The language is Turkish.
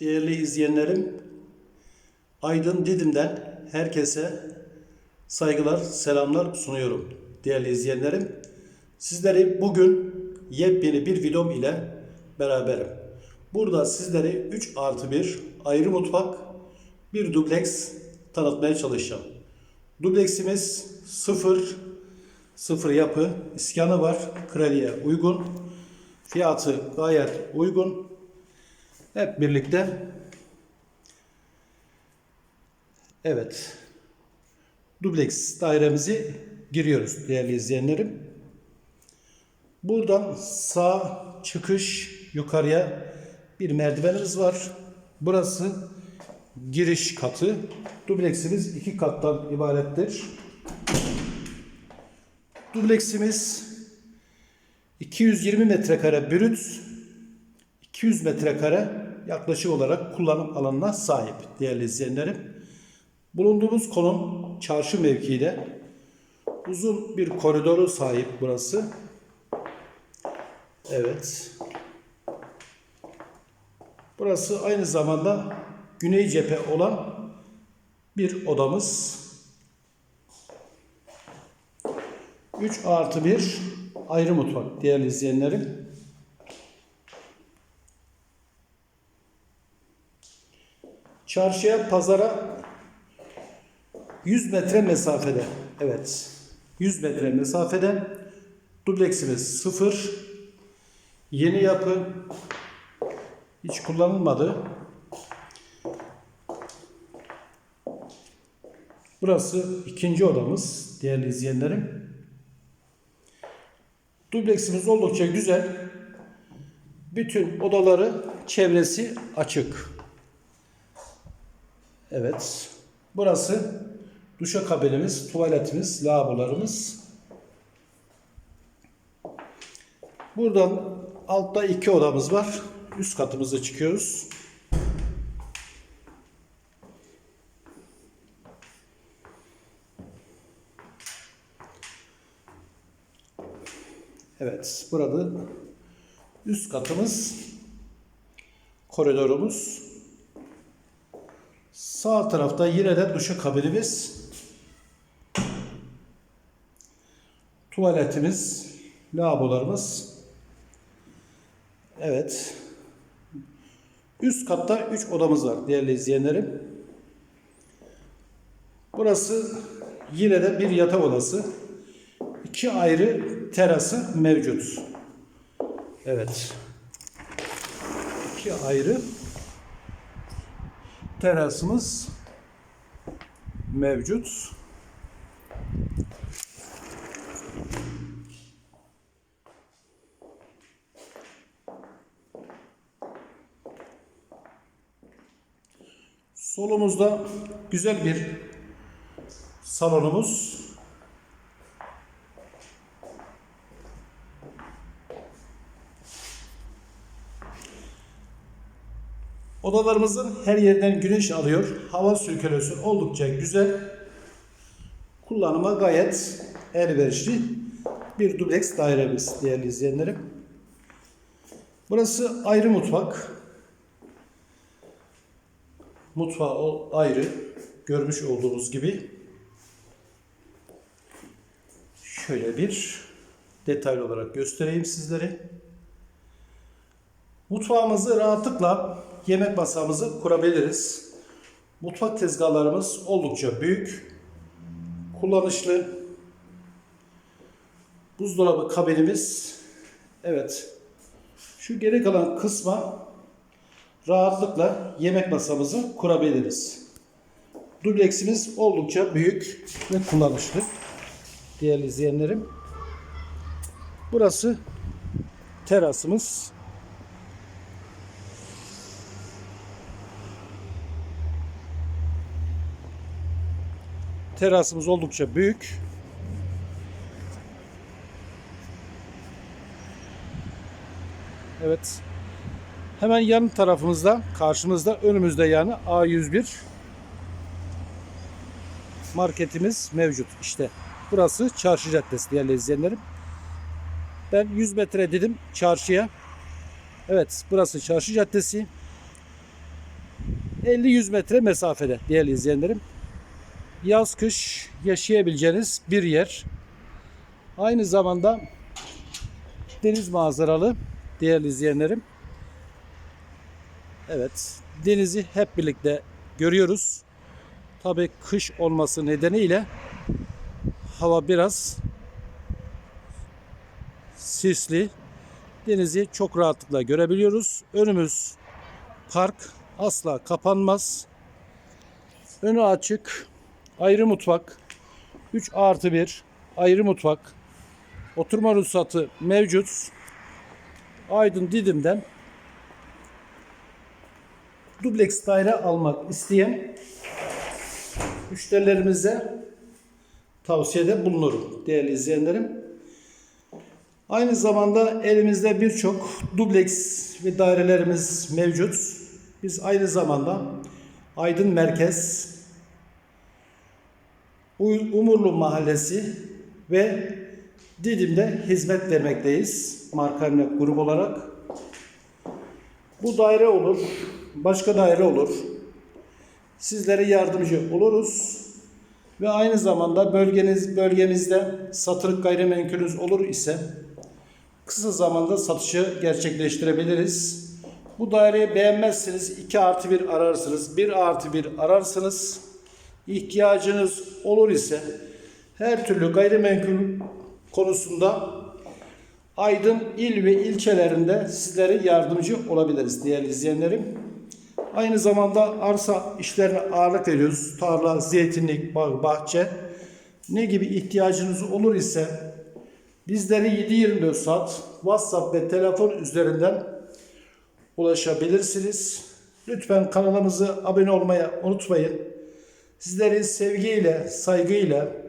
Değerli izleyenlerim, Aydın Didim'den herkese saygılar, selamlar sunuyorum. Değerli izleyenlerim, sizleri bugün yepyeni bir videom ile beraberim. Burada sizlere 3 artı 1 ayrı mutfak, bir dubleks tanıtmaya çalışacağım. Dubleksimiz 0 sıfır yapı, iskanı var, kraliye uygun, fiyatı gayet uygun. Hep birlikte evet dubleks dairemizi giriyoruz değerli izleyenlerim. Buradan sağ çıkış yukarıya bir merdivenimiz var. Burası giriş katı. Dubleksimiz iki kattan ibarettir. Dubleksimiz 220 metrekare brüt 200 metrekare yaklaşık olarak kullanım alanına sahip değerli izleyenlerim. Bulunduğumuz konum çarşı mevkiide. Uzun bir koridoru sahip burası. Evet. Burası aynı zamanda güney cephe olan bir odamız. 3 artı 1 ayrı mutfak değerli izleyenlerim. Çarşıya, pazara 100 metre mesafede. Evet. 100 metre mesafede. Dubleksimiz sıfır. Yeni yapı. Hiç kullanılmadı. Burası ikinci odamız değerli izleyenlerim. Dubleksimiz oldukça güzel. Bütün odaları çevresi açık. Evet. Burası duşakabinimiz, tuvaletimiz, lavabolarımız. Buradan altta iki odamız var. Üst katımıza çıkıyoruz. Evet, burada üst katımız, koridorumuz. Sağ tarafta yine de duşakabinimiz, tuvaletimiz, lavabolarımız. Evet. Üst katta 3 odamız var değerli izleyenlerim. Burası yine de bir yatak odası. İki ayrı terası mevcut. Evet. İki ayrı terasımız mevcut. Solumuzda güzel bir salonumuz. Odalarımızın her yerden güneş alıyor. Hava sirkülasyonu oldukça güzel. Kullanıma gayet elverişli bir dubleks dairemiz değerli izleyenlerim. Burası ayrı mutfak. Mutfağı ayrı. Görmüş olduğunuz gibi. Şöyle bir detaylı olarak göstereyim sizlere. Mutfağımızı rahatlıkla yemek masamızı kurabiliriz. Mutfak tezgahlarımız oldukça büyük, kullanışlı. Buzdolabı kabinimiz, evet. Şu geri kalan kısma rahatlıkla yemek masamızı kurabiliriz. Dubleksimiz oldukça büyük ve kullanışlı. Değerli izleyenlerim. Burası terasımız. Terasımız oldukça büyük. Evet. Hemen yan tarafımızda, karşımızda, önümüzde yani A101 marketimiz mevcut. İşte burası Çarşı Caddesi değerli izleyenlerim. Ben 100 metre dedim çarşıya. Evet burası Çarşı Caddesi. 50-100 metre mesafede değerli izleyenlerim. Yaz kış yaşayabileceğiniz bir yer. Aynı zamanda deniz manzaralı değerli izleyenlerim. Evet, denizi hep birlikte görüyoruz. Tabii kış olması nedeniyle hava biraz sisli. Denizi çok rahatlıkla görebiliyoruz. Önümüz park asla kapanmaz. Önü açık. Ayrı mutfak. 3 artı 1 ayrı mutfak. Oturma ruhsatı mevcut. Aydın Didim'den dubleks daire almak isteyen müşterilerimize tavsiyede bulunurum değerli izleyenlerim. Aynı zamanda elimizde birçok dubleks ve dairelerimiz mevcut. Biz aynı zamanda Aydın Merkez, Umurlu Mahallesi ve Didim'de hizmet vermekteyiz. Marka emlak grubu olarak. Bu daire olur, başka daire olur. Sizlere yardımcı oluruz. Ve aynı zamanda bölgeniz bölgemizde satılık gayrimenkulünüz olur ise kısa zamanda satışı gerçekleştirebiliriz. Bu daireyi beğenmezseniz 2 artı 1 ararsınız, 1 artı 1 ararsınız. İhtiyacınız olur ise her türlü gayrimenkul konusunda Aydın il ve ilçelerinde sizlere yardımcı olabiliriz değerli izleyenlerim. Aynı zamanda arsa işlerine ağırlık veriyoruz. Tarla, zeytinlik, bağ, bahçe. Ne gibi ihtiyacınız olur ise bizlere 7-24 saat WhatsApp ve telefon üzerinden ulaşabilirsiniz. Lütfen kanalımıza abone olmayı unutmayın. Sizleri sevgiyle, saygıyla